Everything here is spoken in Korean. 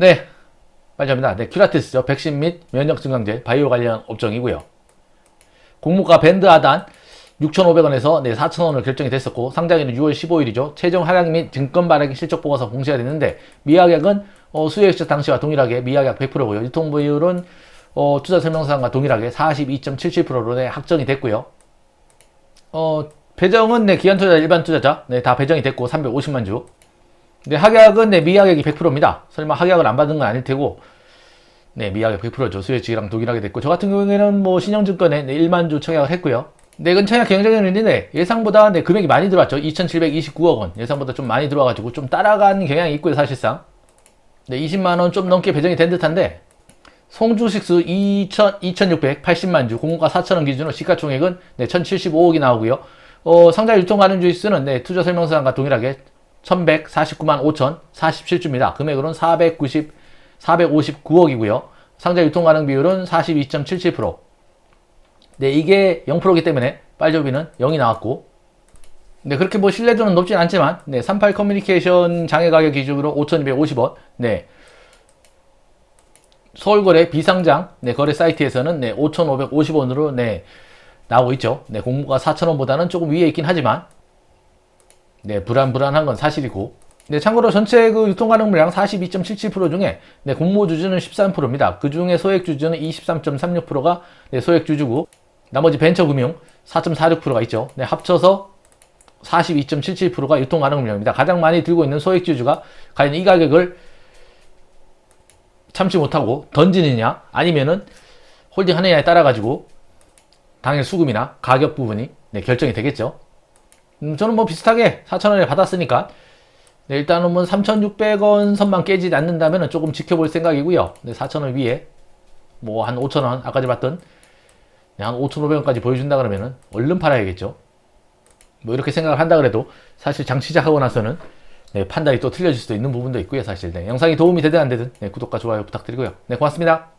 네, 맞습니다. 네, 큐라티스죠. 백신 및 면역 증강제, 바이오 관련 업종이고요. 공모가 밴드 하단 6,500원에서 네, 4,000원을 결정이 됐었고 상장일은 6월 15일이죠. 최종 하락 및 증권 발행 실적 보고서 공시가 됐는데 미확약은 어, 수요 시작 당시와 동일하게 미확약 100%고요. 유통 비율은 어, 투자 설명서상과 동일하게 42.77%로 네, 확정이 됐고요. 어, 배정은 네, 기관 투자, 일반 투자자 네, 다 배정이 됐고 350만 주. 네, 확약은 네, 미확약이 100%입니다. 설마 확약을 안 받은 건 아닐 테고 네, 미확약 100%죠. 수혜지랑 동일하게 됐고 저 같은 경우에는 뭐 신영증권에 네, 1만 주 청약을 했고요. 네, 이건 청약 경쟁률인데 예상보다 네, 금액이 많이 들어왔죠. 2,729억 원. 예상보다 좀 많이 들어와가지고 좀 따라간 경향이 있고요, 사실상. 네, 20만 원 좀 넘게 배정이 된 듯한데 송주식수 2,000, 2,680만 주, 공고가 4,000원 기준으로 시가총액은 네, 1,075억이 나오고요. 어, 상자 유통 가능 주식수는 네, 투자 설명서상과 동일하게 1,149만 5천 47주입니다. 금액으로는 490, 459억이고요. 상자 유통 가능 비율은 42.77%. 네, 이게 0%이기 때문에 빨조비는 0이 나왔고, 네, 그렇게 뭐 신뢰도는 높진 않지만, 네, 38 커뮤니케이션 장애 가격 기준으로 5,250원, 네, 서울거래 비상장, 네, 거래 사이트에서는 네, 5,550원으로, 네, 나오고 있죠. 네, 공모가 4,000원보다는 조금 위에 있긴 하지만, 네, 불안불안한 건 사실이고, 네, 참고로 전체 그 유통 가능 물량 42.77% 중에 네, 공모 주주는 13%입니다. 그 중에 소액 주주는 23.36%가 네, 소액 주주고 나머지 벤처 금융 4.46%가 있죠. 네, 합쳐서 42.77%가 유통 가능 물량입니다. 가장 많이 들고 있는 소액 주주가 과연 이 가격을 참지 못하고 던지느냐 아니면은 홀딩 하느냐에 따라 가지고 당일 수급이나 가격 부분이 네, 결정이 되겠죠. 음, 저는 뭐 비슷하게 4,000원에 받았으니까 네, 일단은 뭐 3,600원 선만 깨지지 않는다면 조금 지켜볼 생각이고요. 네, 4,000원 위에 뭐 한 5,000원 아까 봤던 네, 한 5,500원까지 보여준다 그러면은 얼른 팔아야겠죠. 뭐 이렇게 생각을 한다 그래도 사실 장 시작하고 나서는 네, 판단이 또 틀려질 수도 있는 부분도 있고요. 사실 네, 영상이 도움이 되든 안 되든 네, 구독과 좋아요 부탁드리고요. 네, 고맙습니다.